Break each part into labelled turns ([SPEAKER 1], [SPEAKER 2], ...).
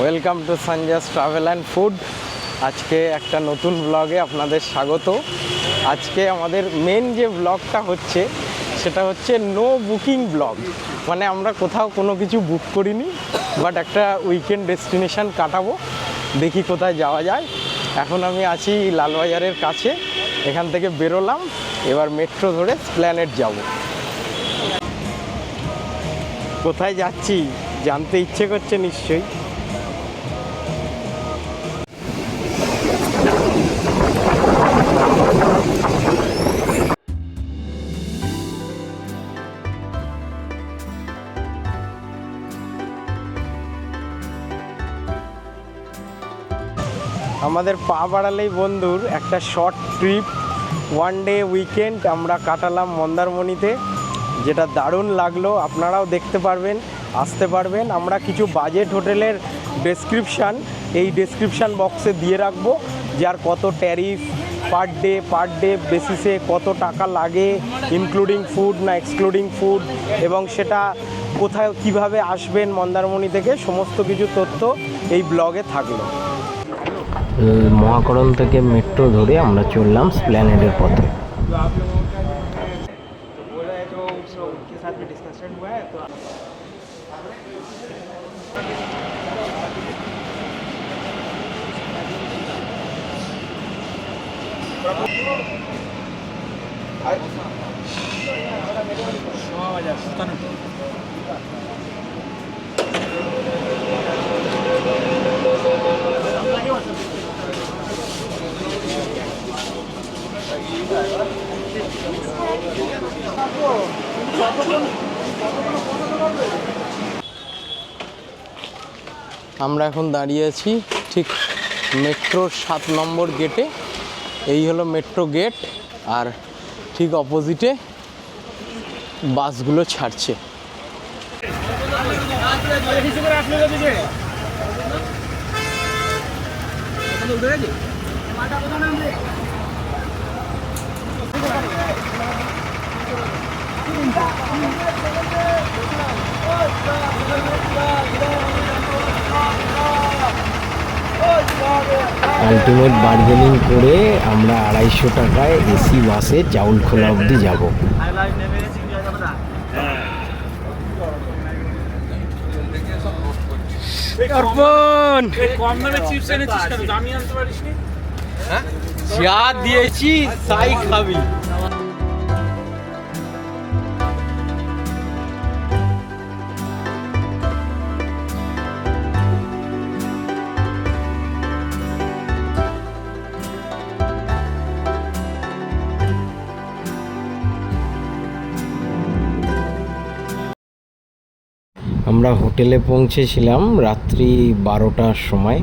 [SPEAKER 1] Welcome to Sanja's travel and food. আজকে একটা নতুন ব্লগে আপনাদের স্বাগত। আজকে আমাদের মেন যে ব্লগটা হচ্ছে, সেটা হচ্ছে নো বুকিং ব্লগ মানে আমরা কোথাও কোনো কিছু বুক করিনি বাট একটা উইকেন্ড ডেস্টিনেশন কাটাবো। দেখি কোথায় যাওয়া যায়। এখন আমি আছি লালবাজারের কাছে। এখান থেকে বেরোলাম। এবার মেট্রো ধরে প্ল্যানেট যাব। কোথায় যাচ্ছি, জানতে ইচ্ছে করছে নিশ্চয়ই। আমাদের পা বাড়ালেই বন্ধুর একটা short trip one day weekend আমরা কাটালাম মন্দারমণিতে, যেটা দারুণ লাগল, আপনারাও দেখতে পারবেন, আসতে পারবেন। আমরা কিছু বাজেট হোটেলের ডেসক্রিপশান এই ডেসক্রিপশান বক্সে দিয়ে রাখব যে আর কত tariff per day per day বেসিসে কত টাকা লাগে ইনক্লুডিং ফুড না এক্সক্লুডিং ফুড এবং সেটা কোথায়, কীভাবে আসবেন মন্দারমণি থেকে, সমস্ত কিছু তথ্য এই ব্লগে থাকল।
[SPEAKER 2] মহাকরণ থেকে মেট্রো ধরে আমরা চললাম স্প্ল্যানেডের পথে।
[SPEAKER 1] আমরা এখন দাঁড়িয়ে আছি ঠিক মেট্রোর সাত নম্বর গেটে। এই হলো মেট্রো গেট আর ঠিক অপোজিটে বাসগুলো ছাড়ছে।
[SPEAKER 2] আলটিমেট বার্গেনিং করে আমরা আড়াইশো টাকায় এসি বাসে চাউল খোলা অবধি যাব।
[SPEAKER 3] নি
[SPEAKER 1] যা দিয়েছি তাই খাবি।
[SPEAKER 2] আমরা হোটেলে পৌঁছেছিলাম রাত্রি বারোটার সময়।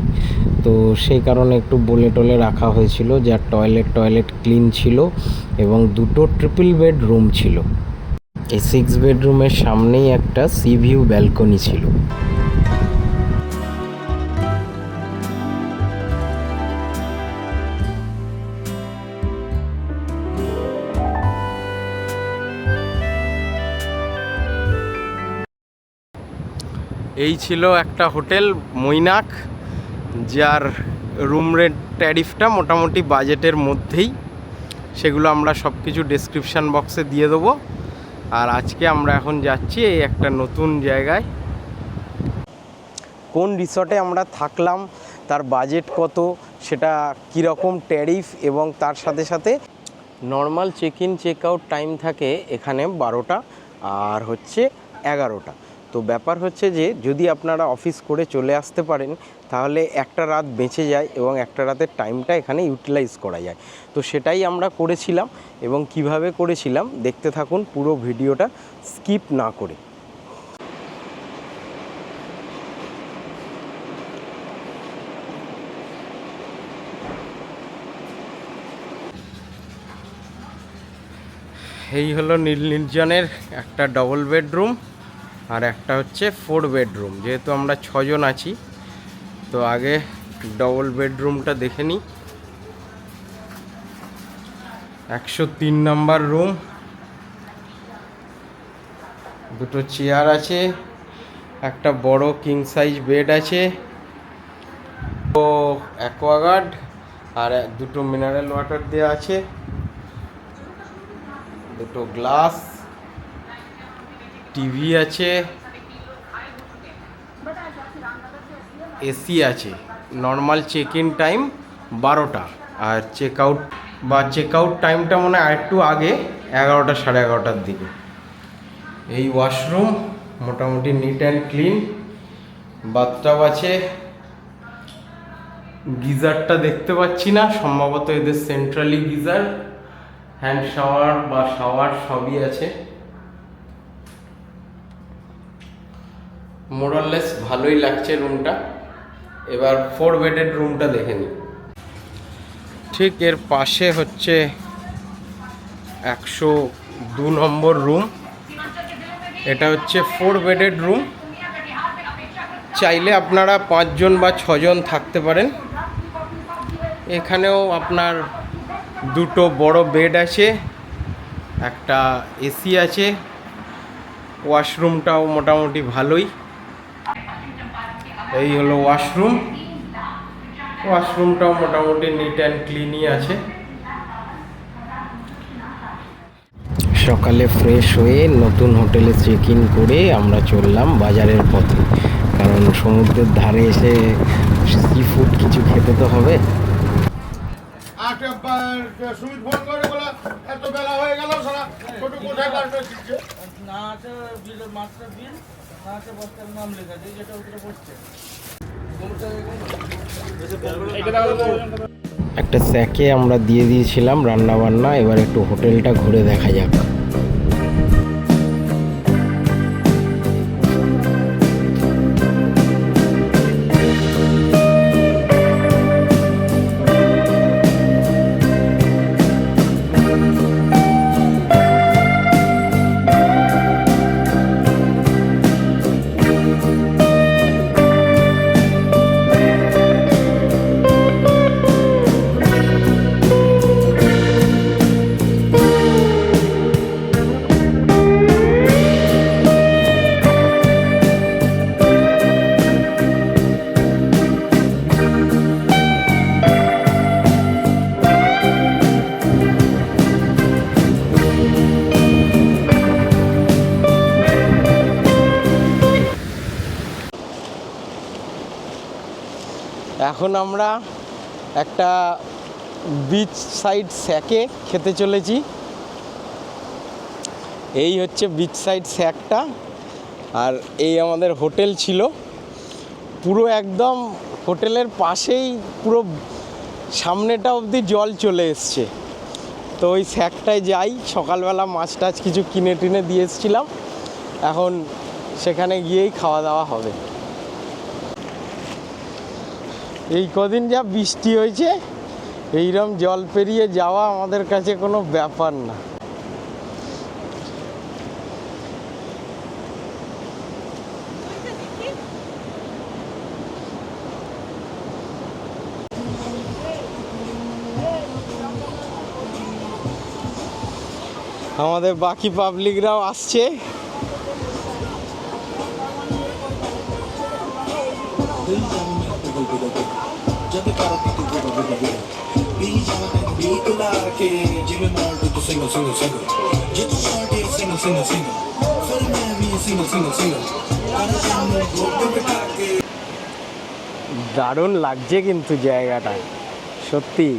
[SPEAKER 2] তো সেই কারণে একটু বলে টলে রাখা হয়েছিল যার টয়লেট টয়লেট ক্লিন ছিল এবং দুটো ট্রিপল বেড রুম ছিল। এই সিক্স বেডরুমের সামনেই একটা সি ভিউ ব্যালকনি ছিল।
[SPEAKER 1] এই ছিল একটা হোটেল, মৈনাক, যার রুম রেন্ট ট্যারিফটা মোটামুটি বাজেটের মধ্যেই। সেগুলো আমরা সব কিছু ডেসক্রিপশান বক্সে দিয়ে দেবো। আর আজকে আমরা এখন যাচ্ছি এই একটা নতুন জায়গায়। কোন রিসর্টে আমরা থাকলাম, তার বাজেট কত, সেটা কীরকম ট্যারিফ এবং তার সাথে সাথে normal check in check out time থাকে এখানে বারোটা, আর হচ্ছে এগারোটা। তো ব্যাপার হচ্ছে যে, যদি আপনারা অফিস করে চলে আসতে পারেন, তাহলে একটা রাত বেঁচে যায় এবং একটা রাতের টাইমটা এখানে ইউটিলাইজ করা যায়। তো সেটাই আমরা করেছিলাম এবং কীভাবে করেছিলাম, দেখতে থাকুন পুরো ভিডিওটা, স্কিপ না করে। এই হলো নীল নির্জনের একটা ডবল বেডরুম আর একটা হচ্ছে ফোর বেডরুম যেহেতু আমরা ছজন আছি, তো আগে ডবল বেডরুমটা দেখে নিই। একশো তিন নাম্বার রুম দুটো চেয়ার আছে, একটা বড় কিং সাইজ বেড আছে, ও অ্যাকোয়াগার্ড আর দুটো মিনারেল ওয়াটার দেওয়া আছে, দুটো গ্লাস টিভি আছে, এসি আছে। নর্মাল চেক ইন টাইম বারোটা। আর চেক আউট বা চেক আউট টাইমটা মনে হয় একটু আগে, এগারোটা সাড়ে এগারোটার দিকে। এই ওয়াশরুম মোটামুটি নিট অ্যান্ড ক্লিন বাথটাব আছে। গিজারটা দেখতে পাচ্ছি না, সম্ভবত এদের সেন্ট্রালি গিজার। হ্যান্ড শাওয়ার বা শাওয়ার সবই আছে। মোরাললেস ভালোই লাগছে রুমটা এবার ফোর বেডেড রুমটা দেখে নিই। ঠিক এর পাশে হচ্ছে একশো দু নম্বর রুম এটা হচ্ছে ফোর বেডেড রুম চাইলে আপনারা পাঁচজন বা ছজন থাকতে পারেন। এখানেও আপনার দুটো বড় বেড আছে, একটা এসি আছে। ওয়াশরুমটাও মোটামুটি ভালোই। এই হলো ওয়াশরুম। ওয়াশরুমটাও মোটামুটি নিট অ্যান্ড ক্লিনই আছে।
[SPEAKER 2] সকালে ফ্রেশ হয়ে নতুন হোটেলে চেক ইন করে আমরা চললাম বাজারের পথে। কারণ সমুদ্রের ধারে এসে সি ফুড কিছু খেতে তো হবে।
[SPEAKER 4] এত বেলা হয়ে গেল সারা ছোট কোথায়
[SPEAKER 3] না আছে বিল
[SPEAKER 2] একটা স্যাকে আমরা দিয়ে দিয়েছিলাম রান্না বান্না এবার একটু হোটেলটা ঘুরে দেখা যাক।
[SPEAKER 1] এখন আমরা একটা বিচ সাইড স্যাকে খেতে চলেছি। এই হচ্ছে বিচ সাইড স্যাকটা আর এই আমাদের হোটেল ছিল। পুরো একদম হোটেলের পাশেই পুরো সামনেটা অবধি জল চলে এসছে। তো ওই স্যাকটায় যাই। সকালবেলা মাছ টাছ কিছু কিনে টিনে দিয়ে এসেছিলাম। এখন সেখানে গিয়েই খাওয়া দাওয়া হবে। এই কদিন যা বৃষ্টি হয়েছে এইরকম জল পেরিয়ে যাওয়া আমাদের কাছে কোনো ব্যাপার না। আমাদের বাকি পাবলিকরাও আসছে। দারুণ লাগছে কিন্তু জায়গাটা, সত্যি।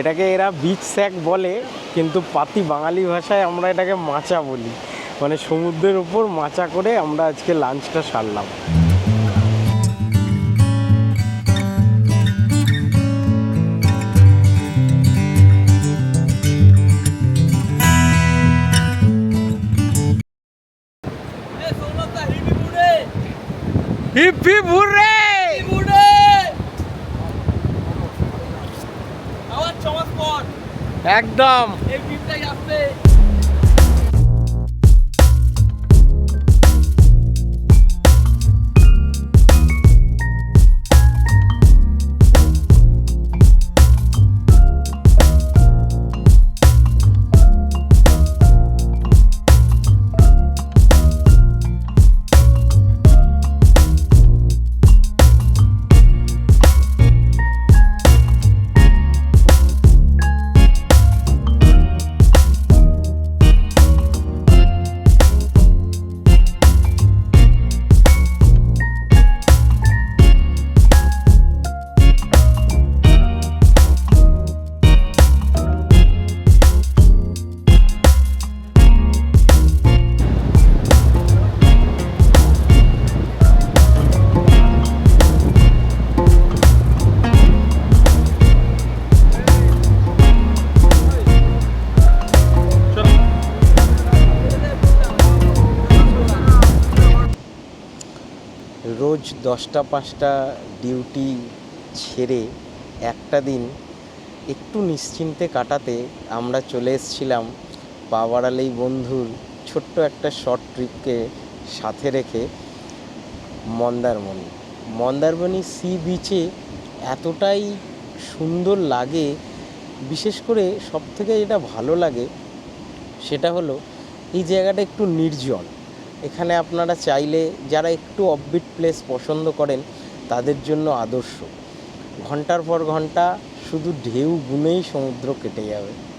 [SPEAKER 1] এটাকে এরা বিচ স্যাক বলে, কিন্তু পাতি বাঙালি ভাষায় আমরা এটাকে মাচা বলি। মানে সমুদ্রের উপর মাচা করে আমরা আজকে লাঞ্চটা সারলাম।
[SPEAKER 3] চমাস পর
[SPEAKER 1] একদম।
[SPEAKER 3] এই বিপটাই
[SPEAKER 1] দশটা পাঁচটা ডিউটি ছেড়ে একটা দিন একটু নিশ্চিন্তে কাটাতে আমরা চলে এসেছিলাম পাওয়ারালেই বন্ধুর ছোট্ট একটা শর্ট ট্রিপকে সাথে রেখে মন্দারমণি। মন্দারমণি সি বিচে এতটাই সুন্দর লাগে, বিশেষ করে সবথেকে যেটা ভালো লাগে সেটা হলো এই জায়গাটা একটু নির্জন। এখানে আপনারা চাইলে যারা একটু অফবিট প্লেস পছন্দ করেন, তাদের জন্য আদর্শ। ঘণ্টার পর ঘণ্টা শুধু ঢেউ গুনেই সমুদ্র কেটে যাবে।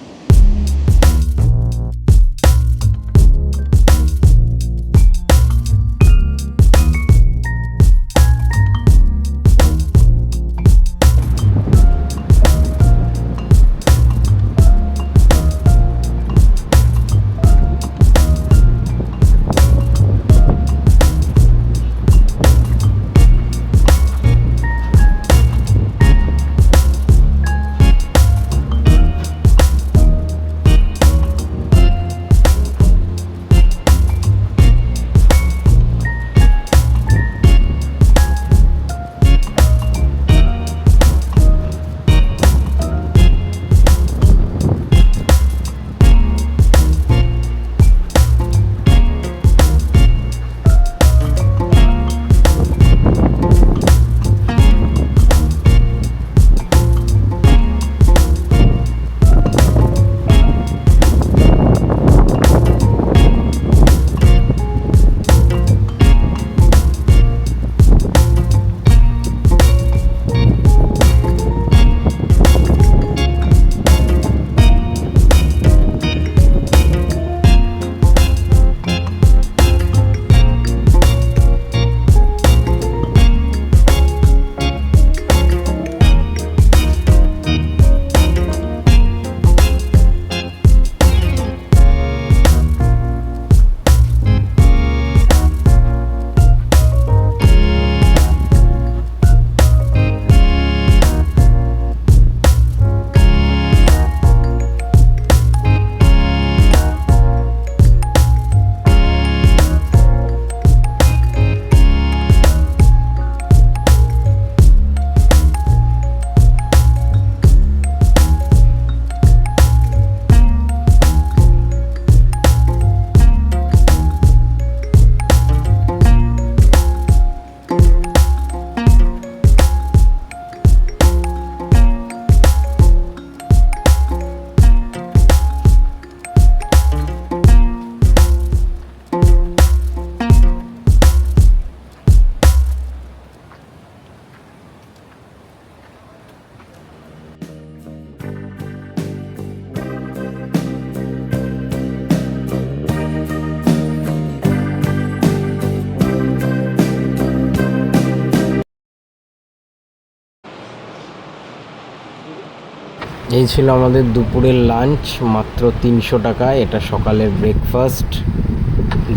[SPEAKER 1] এই ছিল আমাদের দুপুরের লাঞ্চ মাত্র তিনশো টাকা। এটা সকালের ব্রেকফাস্ট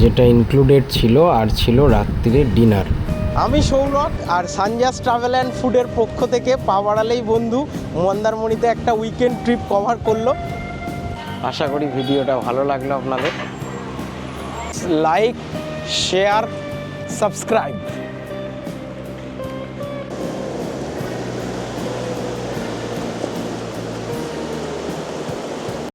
[SPEAKER 1] যেটা ইনক্লুডেড ছিল আর ছিল রাত্রিরে ডিনার
[SPEAKER 5] আমি সৌরভ আর সানজাস ট্রাভেল অ্যান্ড ফুডের পক্ষ থেকে পাওয়ারালেই বন্ধু। মন্দারমণিতে একটা উইকেন্ড ট্রিপ কভার করল। আশা করি ভিডিওটা ভালো লাগল আপনাদের। Like share subscribe